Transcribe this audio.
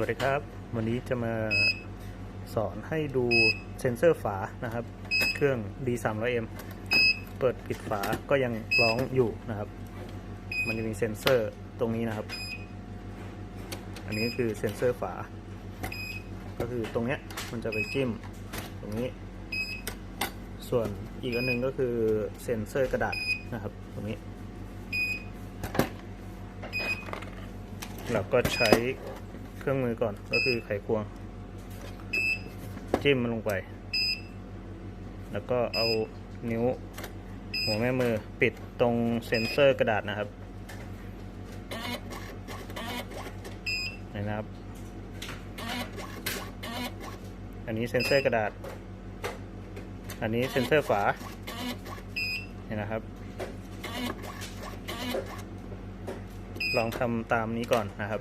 วัสดีครับ วันนี้จะมาสอนให้ดูเซ็นเซอร์ฝานะครับ เครื่อง D 3 0 0 M เปิดปิดฝาก็ยังร้องอยู่นะครับ มันจะมีเซ็นเซอร์ตรงนี้นะครับ อันนี้คือเซ็นเซอร์ฝา ก็คือตรงเนี้ยมันจะไปจิ้มตรงนี้ ส่วนอีกอันหนึงก็คือเซ็นเซอร์กระดาษนะครับ ตรงนี้ เราก็ใช้ เครื่องมือก่อนก็คือไขควง จิ้มมันลงไป แล้วก็เอานิ้วหัวแม่มือปิดตรงเซ็นเซอร์กระดาษนะครับนะครับ อันนี้เซ็นเซอร์กระดาษ อันนี้เซ็นเซอร์ฝาเห็นนะครับ ลองทำตามนี้ก่อนนะครับ